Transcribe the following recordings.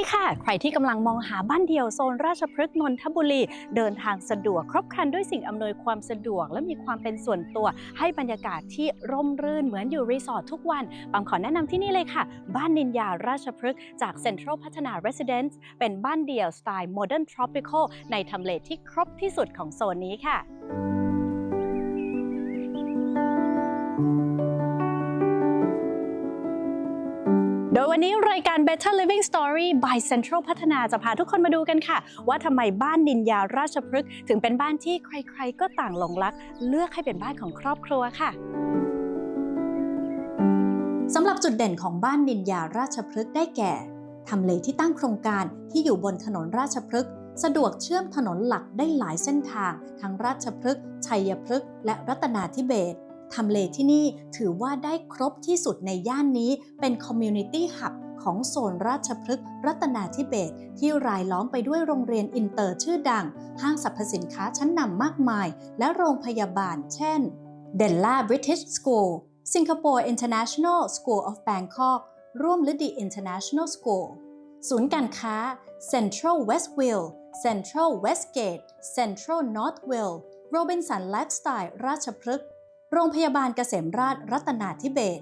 ดีค่ะ ใครที่กำลังมองหาบ้านเดี่ยวโซนราชพฤกษ์นนทบุรี เดินทางสะดวกครบครันด้วยสิ่งอำนวยความสะดวก และมีความเป็นส่วนตัว ให้บรรยากาศที่ร่มรื่นเหมือนอยู่รีสอร์ททุกวันปามขอแนะนำที่นี่เลยค่ะ บ้านนินยาราชพฤกษ์จากเซ็นทรัลพัฒนา Residence เป็นบ้านเดี่ยวสไตล์ Modern Tropical ในทำเลที่ครบที่สุดของโซนนี้ค่ะ โดยวันนี้รายการ Better Living Story by Central พัฒนาจะพาทุกคนมาดูกันค่ะ ว่าทำไมบ้านนินยาราชพฤกษ์ถึงเป็นบ้านที่ใครๆ ก็ต่างหลงรัก เลือกให้เป็นบ้านของครอบครัวค่ะสำหรับจุดเด่นของบ้านนินยาราชพฤกษ์ได้แก่ทำเลที่ตั้งโครงการที่อยู่บนถนนราชพฤกษ์สะดวกเชื่อมถนนหลักได้หลายเส้นทาง ทั้งราชพฤกษ์ชัยพฤกษ์และรัตนาธิเบศร ทำเลที่นี่ถือว่าได้ครบที่สุดในย่านนี้เป็นคอมมูนิตี้หับของโซนราชพฤกษ์รัตนาธิเบศที่รายล้อมไปด้วยโรงเรียนอินเตอร์ชื่อดัง ห้างสรรพสินค้าชั้นนำมากมาย และโรงพยาบาล เช่นเดลล่าบริติชสคูลสิงคโปร์อินเตอร์เนชั่นแนลสคูลออฟแบงคอกร่วมฤดีอินเตอร์เนชั่นแนลสคูลศูนย์การค้า Central Westville Central Westgate Central Northville Robinson Lifestyle ราชพฤกษ์ โรงพยาบาลเกษมราชรัตนาธิเบศ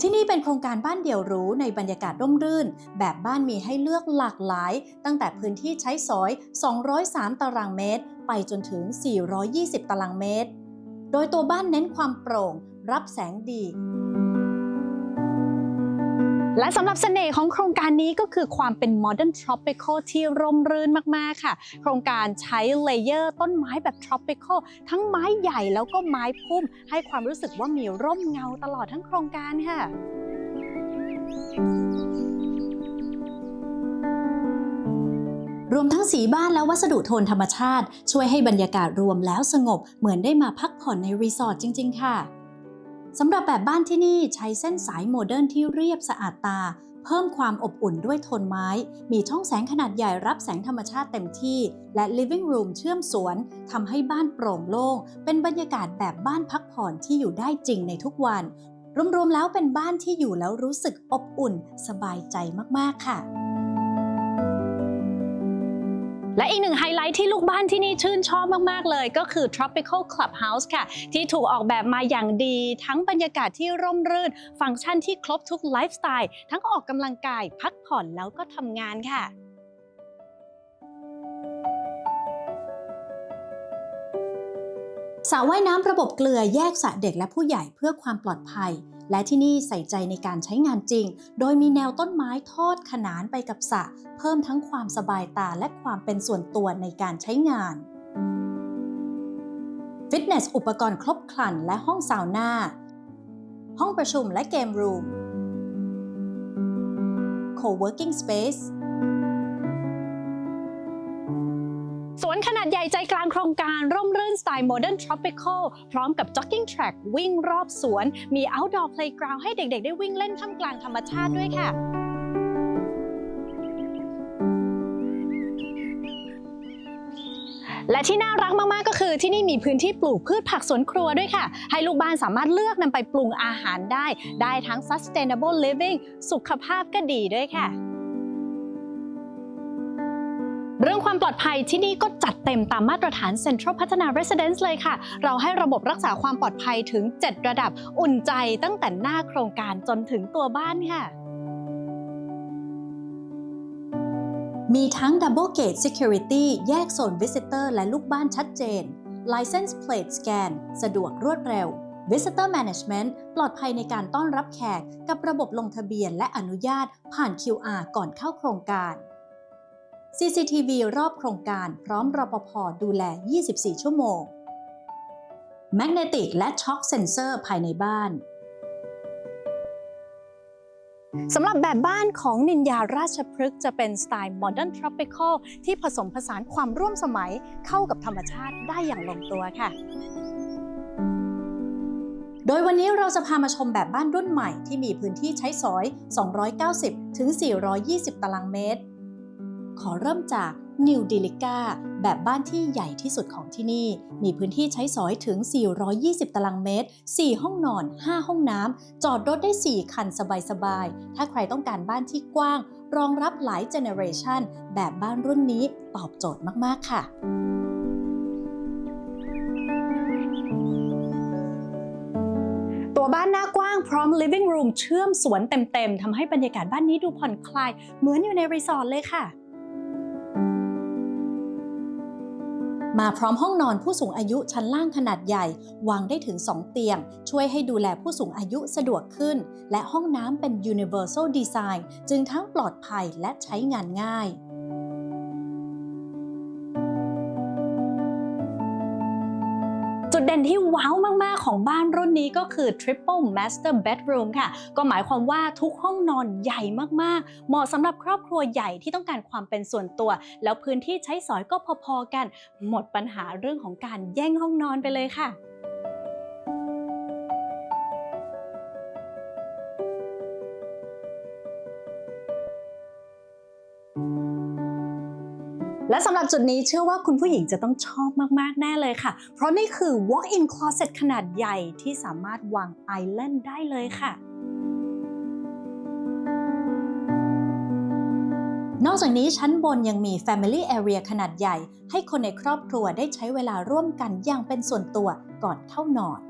ที่นี่เป็นโครงการบ้านเดี่ยวหรูในบรรยากาศร่มรื่น แบบบ้านมีให้เลือกหลากหลาย ตั้งแต่พื้นที่ใช้สอย 203 ตารางเมตร ไปจนถึง 420 ตารางเมตร โดยตัวบ้านเน้นความโปร่ง รับแสงดี และสำหรับเสน่ห์ของโครงการนี้ก็คือความเป็น Modern Tropical ที่ร่มรื่นมาก ๆ ค่ะ โครงการใช้เลเยอร์ต้นไม้แบบ Tropical ทั้งไม้ใหญ่แล้วก็ไม้พุ่ม ให้ความรู้สึกว่ามีร่มเงาตลอดทั้งโครงการค่ะ รวมทั้งสีบ้านและวัสดุโทนธรรมชาติ ช่วยให้บรรยากาศรวมแล้วสงบเหมือนได้มาพักผ่อนในรีสอร์ทจริง ๆ ค่ะ สำหรับแบบบ้านที่นี่ใช้เส้นสายโมเดิร์นที่เรียบสะอาดตา เพิ่มความอบอุ่นด้วยโทนไม้ มีช่องแสงขนาดใหญ่รับแสงธรรมชาติเต็มที่ และ living room เชื่อมสวนทำให้บ้านโปร่งโล่ง เป็นบรรยากาศแบบบ้านพักผ่อนที่อยู่ได้จริงในทุกวัน รวมๆแล้วเป็นบ้านที่อยู่แล้วรู้สึกอบอุ่น สบายใจมากๆค่ะและอีกหนึ่ง ท์ที่ลูกบ้านที่นี่ชื่นชอบมาก ๆ เลยก็คือ Tropical Clubhouse ค่ะ ที่ถูกออกแบบมาอย่างดี ทั้งบรรยากาศที่ร่มรื่น ฟังก์ชันที่ครบทุกไลฟ์สไตล์ทั้งออกกำลังกายพักผ่อนแล้วก็ทำงานค่ะ สระว่ายน้ำระบบเกลือแยกสระเด็กและผู้ใหญ่เพื่อความปลอดภัย และที่นี่ใส่ใจในการใช้งานจริง โดยมีแนวต้นไม้ทอดขนานไปกับสระเพิ่มทั้งความสบายตาและความเป็นส่วนตัวในการใช้งาน ฟิตเนสอุปกรณ์ครบครันและห้องซาวน่า ห้องประชุมและเกมรูม Co-working Space สวนขนาดใหญ่ใจกลางโครงการร่มรื่น สไตล์ Modern Tropical พร้อมกับ Jogging Track วิ่งรอบสวน มี Outdoor Playground ให้เด็กๆ ได้วิ่งเล่นท่ามกลางธรรมชาติด้วยค่ะและที่น่ารักมาก ๆ ก็คือที่นี่มีพื้นที่ปลูกพืชผักสวนครัวด้วยค่ะ ให้ลูกบ้านสามารถเลือกนำไปปรุงอาหารได้ ได้ทั้ง sustainable living สุขภาพก็ดีด้วยค่ะ เรื่องความปลอดภัยที่นี่ก็จัดเต็มตามมาตรฐาน Central พัฒนา Residence เลยค่ะ เราให้ระบบรักษาความปลอดภัยถึง 7 ระดับอุ่นใจตั้งแต่หน้าโครงการจนถึงตัวบ้านค่ะมีทั้ง Double Gate Security แยกโซน Visitor และลูกบ้านชัดเจน License Plate Scan สะดวกรวดเร็ว Visitor Management ปลอดภัยในการต้อนรับแขก กับระบบลงทะเบียนและอนุญาตผ่าน QR ก่อนเข้าโครงการ CCTV รอบโครงการพร้อมรปภดูแล 24 ชั่วโมง Magnetic และ Shock Sensor ภายในบ้านสำหรับแบบบ้านของนินยาราชพฤกษ์จะเป็นสไตล์ Modern Tropical ที่ผสมผสานความร่วมสมัยเข้ากับธรรมชาติได้อย่างลงตัวค่ะ โดยวันนี้เราจะพามาชมแบบบ้านรุ่นใหม่ที่มีพื้นที่ใช้สอย 290ถึง420 ตารางเมตร ขอเริ่มจาก New d i l i c a แบบบ้านที่ใหญ่ที่สุดของที่นี่ มีพื้นที่ใช้สอยถึง 420 ตารางเมตร 4 ห้องนอน 5 ห้องน้ำ จอดรถได้ 4 คันสบายๆ ถ้าใครต้องการบ้านที่กว้าง รองรับหลายเจเนอเรชันแบบบ้านรุ่นนี้ตอบโจทย์มากๆ ค่ะตัวบ้านหน้ากว้างพร้อม living room เชื่อมสวนเต็มๆทำให้บรรยากาศบ้านนี้ดูผ่อนคลาย เหมือนอยู่ในรีสอร์ทเลยค่ะ มาพร้อมห้องนอนผู้สูงอายุชั้นล่างขนาดใหญ่ วางได้ถึง 2 เตียง ช่วยให้ดูแลผู้สูงอายุสะดวกขึ้น และห้องน้ำเป็น universal design จึงทั้งปลอดภัยและใช้งานง่าย ด่นที่ว้าวมาก ๆ ของบ้านรุ่นนี้ก็คือ Triple Master Bedroom ค่ะ ก็หมายความว่าทุกห้องนอนใหญ่มาก ๆ เหมาะสำหรับครอบครัวใหญ่ที่ต้องการความเป็นส่วนตัว แล้วพื้นที่ใช้สอยก็พอ ๆ กัน หมดปัญหาเรื่องของการแย่งห้องนอนไปเลยค่ะ และสำหรับจุดนี้เชื่อว่าคุณผู้หญิงจะต้องชอบมาก ๆ แน่เลยค่ะ เพราะนี่คือ walk-in closet ขนาดใหญ่ที่สามารถวางไอแลนด์ได้เลยค่ะนอกจากนี้ชั้นบนยังมี Family Area ขนาดใหญ่ ให้คนในครอบครัวได้ใช้เวลาร่วมกันอย่างเป็นส่วนตัวก่อนเข้านอน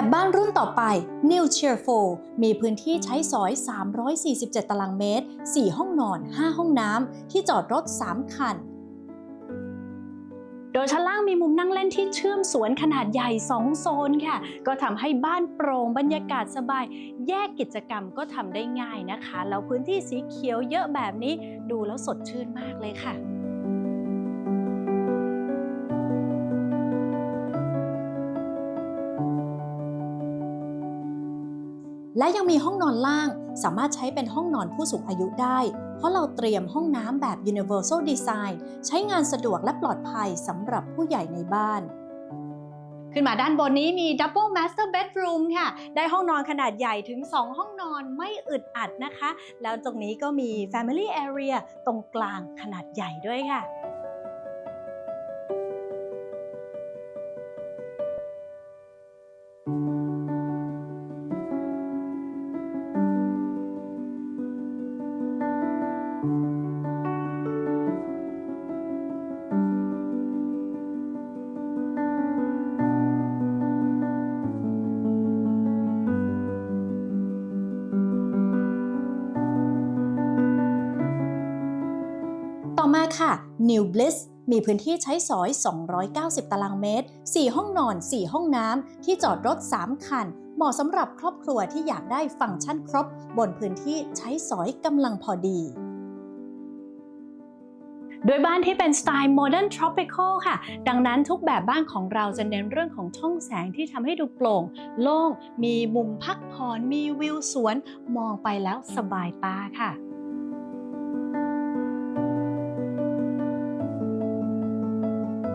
แบบบ้านรุ่นต่อไป New Cheerful มีพื้นที่ใช้สอย 347 ตารางเมตร 4 ห้องนอน 5 ห้องน้ำ ที่จอดรถ 3 คัน โดยชั้นล่างมีมุมนั่งเล่นที่เชื่อมสวนขนาดใหญ่ 2 โซนค่ะ ก็ทำให้บ้านโปร่งบรรยากาศสบาย แยกกิจกรรมก็ทำได้ง่ายนะคะ แล้วพื้นที่สีเขียวเยอะแบบนี้ดูแล้วสดชื่นมากเลยค่ะ และยังมีห้องนอนล่าง สามารถใช้เป็นห้องนอนผู้สูงอายุได้ เพราะเราเตรียมห้องน้ำแบบ universal design ใช้งานสะดวกและปลอดภัยสำหรับผู้ใหญ่ในบ้าน ขึ้นมาด้านบนนี้มี double master bedroom ค่ะ ได้ห้องนอนขนาดใหญ่ถึง 2 ห้องนอนไม่อึดอัดนะคะ แล้วตรงนี้ก็มี family area ตรงกลางขนาดใหญ่ด้วยค่ะ มาค่ะ New Bliss มีพื้นที่ใช้สอย 290 ตารางเมตร 4 ห้องนอน 4 ห้องน้ำ ที่จอดรถ 3 คัน เหมาะสำหรับครอบครัวที่อยากได้ฟังก์ชันครบ บนพื้นที่ใช้สอยกำลังพอดีโดยบ้านที่เป็นสไตล์ Modern Tropical ค่ะ ดังนั้นทุกแบบบ้านของเราจะเน้นเรื่องของช่องแสงที่ทำให้ดูโปร่ง โล่ง มีมุมพักผ่อน มีวิวสวน มองไปแล้วสบายตาค่ะ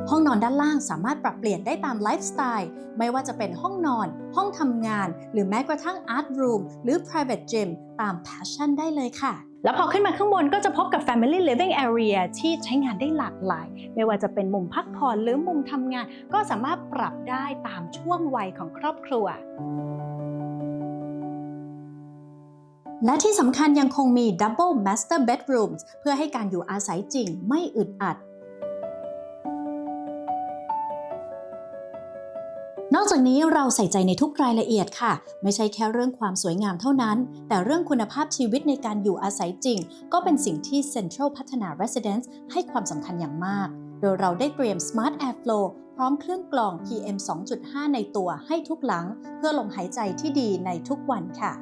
ห้องนอนด้านล่างสามารถปรับเปลี่ยนได้ตามไลฟ์สไตล์ไม่ว่าจะเป็นห้องนอน ห้องทำงาน หรือแม้กระทั่ง Art Room หรือ Private Gym ตาม Passion ได้เลยค่ะ แล้วพอขึ้นมาข้างบนก็จะพบกับ Family Living Area ที่ใช้งานได้หลากหลาย ไม่ว่าจะเป็นมุมพักผ่อนหรือมุมทำงาน ก็สามารถปรับได้ตามช่วงวัยของครอบครัวและที่สำคัญยังคงมี Double Master Bedrooms เพื่อให้การอยู่อาศัยจริงไม่อึดอัด อกจากนี้เราใส่ใจในทุกรายละเอียดค่ะ ไม่ใช่แค่เรื่องความสวยงามเท่านั้น แต่เรื่องคุณภาพชีวิตในการอยู่อาศัยจริง ก็เป็นสิ่งที่ Central พัฒนา Residence ให้ความสำคัญอย่างมาก โดยเราได้เตรียม Smart Airflow พร้อมเครื่องกรอง PM 2.5 ในตัวให้ทุกหลัง เพื่อลมหายใจที่ดีในทุกวันค่ะ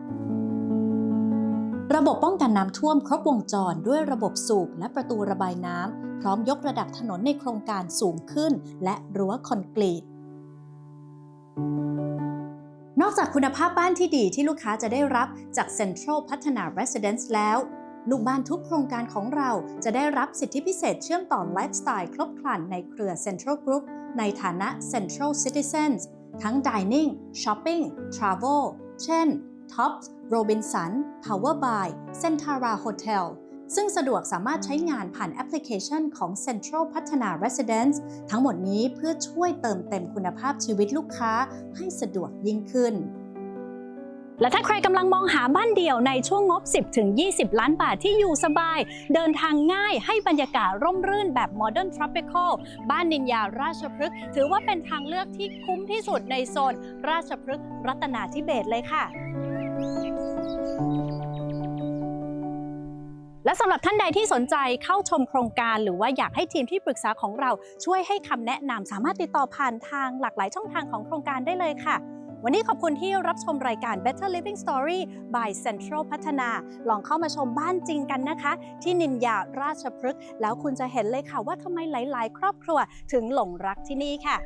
ระบบป้องกันน้ำท่วมครบวงจรด้วยระบบสูบและประตูระบายน้ำพร้อมยกระดับถนนในโครงการสูงขึ้น และรั้วคอนกรีต นอกจากคุณภาพบ้านที่ดีที่ลูกค้าจะได้รับจาก Central พัฒนา Residence แล้ว ลูกบ้านทุกโครงการของเราจะได้รับสิทธิพิเศษเชื่อมต่อไลฟ์สไตล์ครบครันในเครือ Central Group ในฐานะ Central Citizens ทั้ง dining shopping travel เช่น Tops Robinson Power by Centara Hotel ซึ่งสะดวกสามารถใช้งานผ่านแอปพลิเคชันของ Central พัฒนา Residence ทั้งหมดนี้เพื่อช่วยเติมเต็มคุณภาพชีวิตลูกค้าให้สะดวกยิ่งขึ้น และถ้าใครกำลังมองหาบ้านเดี่ยวในช่วงงบ 10-20 ล้านบาทที่อยู่สบาย เดินทางง่ายให้บรรยากาศร่มรื่นแบบ Modern Tropical บ้านนินยาราชพฤกษ์ถือว่าเป็นทางเลือกที่คุ้มที่สุดในโซน ราชพฤกษ์รัตนาธิเบศเลยค่ะ และสำหรับท่านใดที่สนใจเข้าชมโครงการ หรือว่าอยากให้ทีมที่ปรึกษาของเราช่วยให้คำแนะนำสามารถติดต่อผ่านทางหลากหลายช่องทางของโครงการได้เลยค่ะ วันนี้ขอบคุณที่รับชมรายการ Better Living Story by Central พัฒนา ลองเข้ามาชมบ้านจริงกันนะคะ ที่นินยาราชพฤกษ์แล้วคุณจะเห็นเลยค่ะว่าทำไมหลาย ๆ ครอบครัวถึงหลงรักที่นี่ค่ะ